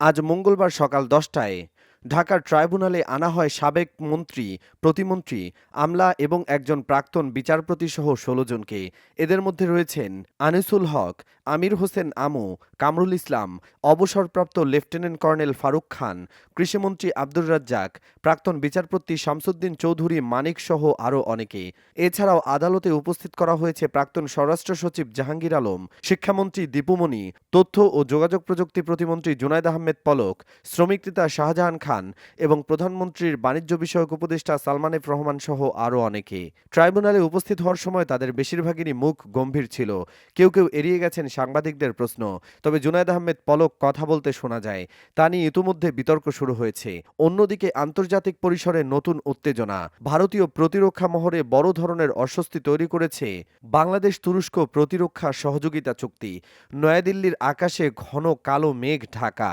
আজ মঙ্গলবার সকাল দশটায় ঢাকার ট্রাইব্যুনালে আনা হয় সাবেক মন্ত্রী, প্রতিমন্ত্রী, আমলা এবং একজন প্রাক্তন বিচারপতি সহ ষোলো জনকে। এদের মধ্যে রয়েছেন আনিসুল হক, আমির হোসেন আমু, কামরুল ইসলাম, অবসরপ্রাপ্ত লেফটেন্যান্ট কর্নেল ফারুক খান, কৃষিমন্ত্রী আব্দুর রাজ্জাক, প্রাক্তন বিচারপতি শামসুদ্দিন চৌধুরী মানিক সহ আরও অনেকে। এছাড়াও আদালতে উপস্থিত করা হয়েছে প্রাক্তন স্বরাষ্ট্র সচিব জাহাঙ্গীর আলম, শিক্ষামন্ত্রী দীপুমণি তথ্য ও যোগাযোগ প্রযুক্তি প্রতিমন্ত্রী জুনায়দ আহমেদ পলক, শ্রমিক নেতা শাহজাহান খান এবং প্রধানমন্ত্রীর বাণিজ্য বিষয়ক উপদেষ্টা সালমান এফ রহমান সহ আরও অনেকে। ট্রাইব্যুনালে উপস্থিত হওয়ার সময় তাদের বেশিরভাগেরই মুখ গম্ভীর ছিল। কেউ কেউ এড়িয়ে গেছেন সাংবাদিকদের প্রশ্ন, তবে জুনায়দ আহমেদ পলক কথা বলতে শোনা যায়। তা নিয়ে ইতিমধ্যে বিতর্ক শুরু হয়েছে। অন্যদিকে আন্তর্জাতিক পরিসরে নতুন উত্তেজনা। ভারতীয় প্রতিরক্ষা মহরে বড় ধরনের অস্বস্তি তৈরি করেছে বাংলাদেশ তুরস্ক প্রতিরক্ষা সহযোগিতা চুক্তি। নয়াদিল্লির আকাশে ঘন কালো মেঘ ঢাকা।